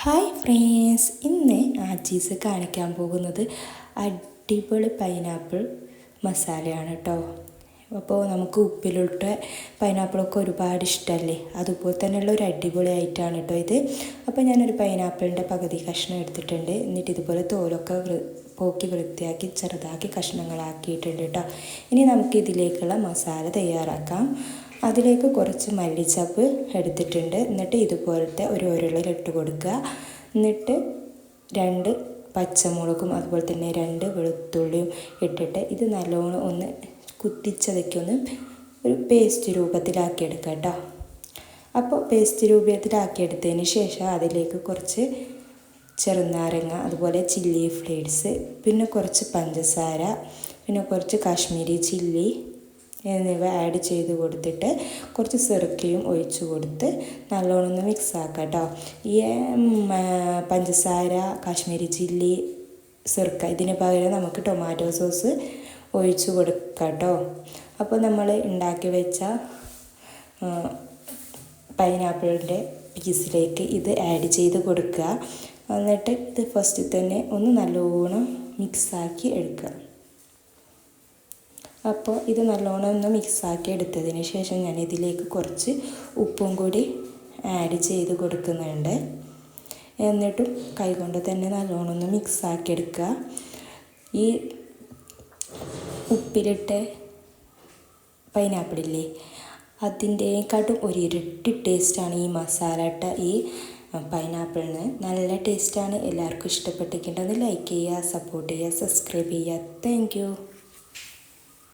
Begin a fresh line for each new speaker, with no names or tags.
Hi friends ഇന്ന് ആജീസ് കാണിക്കാൻ പോകുന്നത് അടിപൊളി പൈനാപ്പിൾ മസാലയാണ് കേട്ടോ അപ്പോൾ നമുക്ക് ഉപ്പിലിട്ട പൈനാപ്പിളൊക്കെ ഒരുപാട് ഇഷ്ടമല്ലേ അതുപോലെ തന്നെയുള്ള ഒരു അടിപൊളി ആയിട്ടാണ് കേട്ടോ ഇത്. അപ്പോൾ ഞാനൊരു പൈനാപ്പിളിന്റെ പകുതി കഷ്ണം എടുത്തിട്ടുണ്ട്. എന്നിട്ട് ഇതുപോലെ തോലൊക്കെ പോക്കി വൃത്തിയാക്കി ചെറുതാക്കി കഷ്ണങ്ങളാക്കിയിട്ടുണ്ട് കേട്ടോ ഇനി നമുക്ക് ഇതിലേക്കുള്ള മസാല തയ്യാറാക്കാം. അതിലേക്ക് കുറച്ച് മല്ലിച്ചപ്പ് എടുത്തിട്ടുണ്ട്. എന്നിട്ട് ഇതുപോലത്തെ ഒരു ഉരുളിൽ ഇട്ട് കൊടുക്കുക. എന്നിട്ട് രണ്ട് പച്ചമുളകും അതുപോലെ തന്നെ രണ്ട് വെളുത്തുള്ളിയും ഇട്ടിട്ട് ഇത് നല്ലോണം ഒന്ന് കുത്തിച്ചതൊക്കെ ഒന്ന് ഒരു പേസ്റ്റ് രൂപത്തിലാക്കി എടുക്കുക കേട്ടോ അപ്പോൾ പേസ്റ്റ് രൂപത്തിലാക്കിയെടുത്തതിന് ശേഷം അതിലേക്ക് കുറച്ച് ചെറുനാരങ്ങ അതുപോലെ ചില്ലി ഫ്ലേഡ്സ് പിന്നെ കുറച്ച് പഞ്ചസാര പിന്നെ കുറച്ച് കാശ്മീരി ചില്ലി എന്നിവ ആഡ് ചെയ്ത് കൊടുത്തിട്ട് കുറച്ച് സിറക്കയും ഒഴിച്ചു കൊടുത്ത് നല്ലോണം ഒന്ന് മിക്സ് ആക്കാം കേട്ടോ ഈ പഞ്ചസാര കാശ്മീരി ചില്ലി സിറക്ക ഇതിന് പകരം നമുക്ക് ടൊമാറ്റോ സോസ് ഒഴിച്ചു കൊടുക്കാം കേട്ടോ അപ്പോൾ നമ്മൾ ഉണ്ടാക്കി വെച്ച പൈനാപ്പിളിന്റെ പീസിലേക്ക് ഇത് ആഡ് ചെയ്ത് കൊടുക്കുക. എന്നിട്ട് ഇത് ഫസ്റ്റ് തന്നെ ഒന്ന് നല്ലോണം മിക്സാക്കി എടുക്കുക. അപ്പോൾ ഇത് നല്ലോണം ഒന്ന് മിക്സാക്കി എടുത്തതിന് ശേഷം ഞാൻ ഇതിലേക്ക് കുറച്ച് ഉപ്പും കൂടി ആഡ് ചെയ്ത് കൊടുക്കുന്നുണ്ട്. എന്നിട്ടും കൈകൊണ്ട് തന്നെ നല്ലോണം ഒന്ന് മിക്സാക്കി എടുക്കുക. ഈ ഉപ്പിലിട്ട് പൈനാപ്പിളില്ലേ അതിന്റെക്കാട്ടും ഒരു ഇരട്ടി ടേസ്റ്റാണ് ഈ മസാല ഇട്ട ഈ പൈനാപ്പിളിന് നല്ല ടേസ്റ്റാണ് എല്ലാവർക്കും ഇഷ്ടപ്പെട്ടിട്ടുണ്ടെന്ന് ലൈക്ക് ചെയ്യുക സപ്പോർട്ട് ചെയ്യുക സബ്സ്ക്രൈബ് ചെയ്യുക. താങ്ക്